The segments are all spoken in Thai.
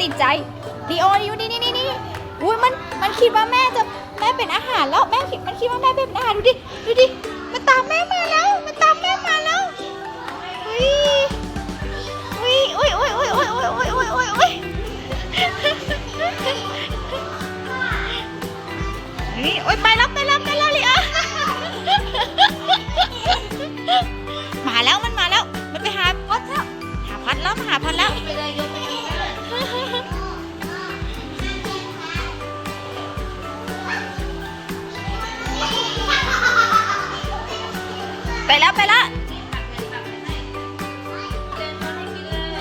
ติดใจดีโออยู่นี่นี่นี่นี่อุ้ยมันมันคิดว่าแม่จะแม่เป็นอาหารแล้วแม่คิดมันคิดว่าแม่เป็นอาหารดูดิดูดิมันตามแม่มาแล้วมันตามแม่มาแล้วอุ้ย ไปแล้วไปแล้ว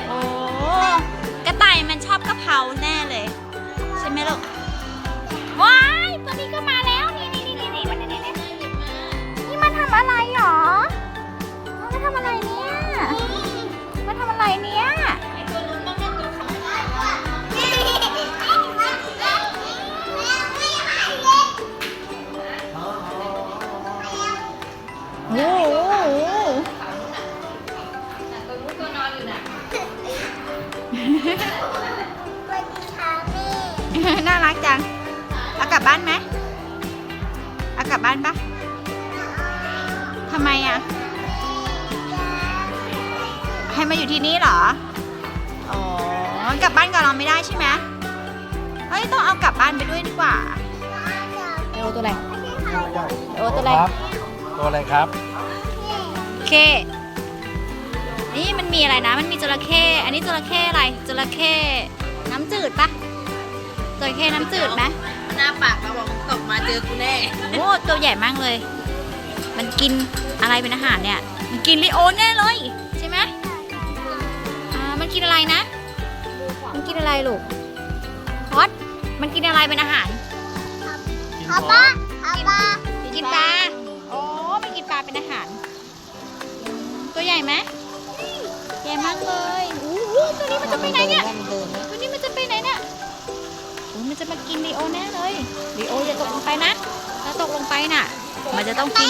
โอ้กระต่ายมันชอบกะเพราแน่ น่ารักจังเอากลับบ้านไหมเอากลับบ้านปะทำไมอะ ให้มาอยู่ที่นี่เหรอ อ๋อกลับบ้านกับเราไม่ได้ใช่ไหมเฮ้ยต้องเอากลับบ้านไปด้วยดีกว่าเอโอตัวอะไรเอโอตัวอะไรครับตัวอะไรครับเค นี่มันมีอะไรนะ มันมีจระเข้ อันนี้จระเข้อะไร จระเข้น้ำจืดปะจระเข้น้ำจืดไหมหน้าปากเราบอกมึงตกมาเจอกูแน่ โอ้ตัวใหญ่มากเลย มันกินอะไรเป็นอาหารเนี่ย มันกินลิโอแน่เลยใช่ไหมอ่า มันกินอะไรนะ มันกินอะไรลูกฮอตมันกินอะไรเป็นอาหารกินปลากินปลา โอ้มันกินปลาเป็นอาหาร ตัวใหญ่ไหม ใหญ่มากเลยอู้หูตัวนี้มันจะไปไหนเนี่ย ตัวนี้มันจะไปไหนเนี่ยโอ้ยมันจะมากินลีโอแน่เลยลีโออย่าตกลงไปนะ ถ้าตกลงไปน่ะ มันจะต้องกิน